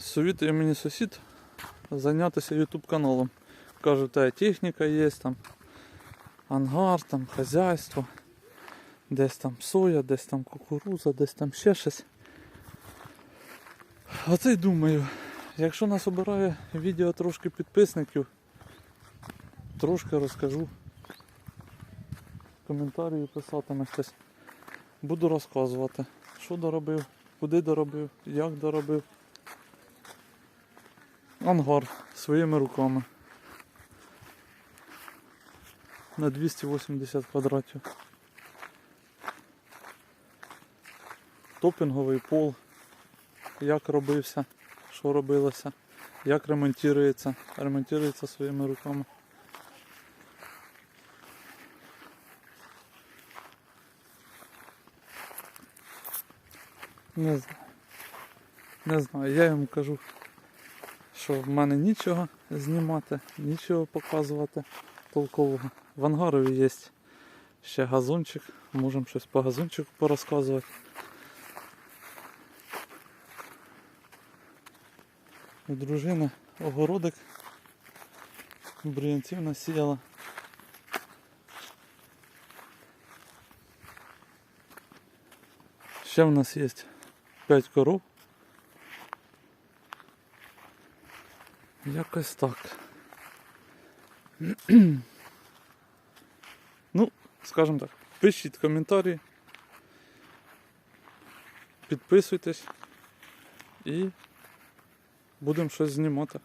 Совітує мені сусід зайнятися YouTube каналом. Каже, тебе техніка є, там ангар, там хазяйство, десь там соя, десь там кукуруза, десь там ще щось. Оце й думаю, якщо нас обирає відео трошки підписників, трошки розкажу. Коментарі писатиме хтось. Буду розказувати, що доробив, куди доробив, як доробив. Ангар своїми руками. На 280 квадратів. Топінговий пол. Як робився, що робилося, як ремонтується. Ремонтується своїми руками. Не знаю. Не знаю, я їм кажу, що в мене нічого знімати, нічого показувати толкового. В ангарові є ще газончик, можемо щось по газончику порозказувати. У дружини огородик бур'янців насіяла. Ще в нас є 5 коров. Якось так. ну, скажімо так, пишіть коментарі, підписуйтесь і будемо щось знімати.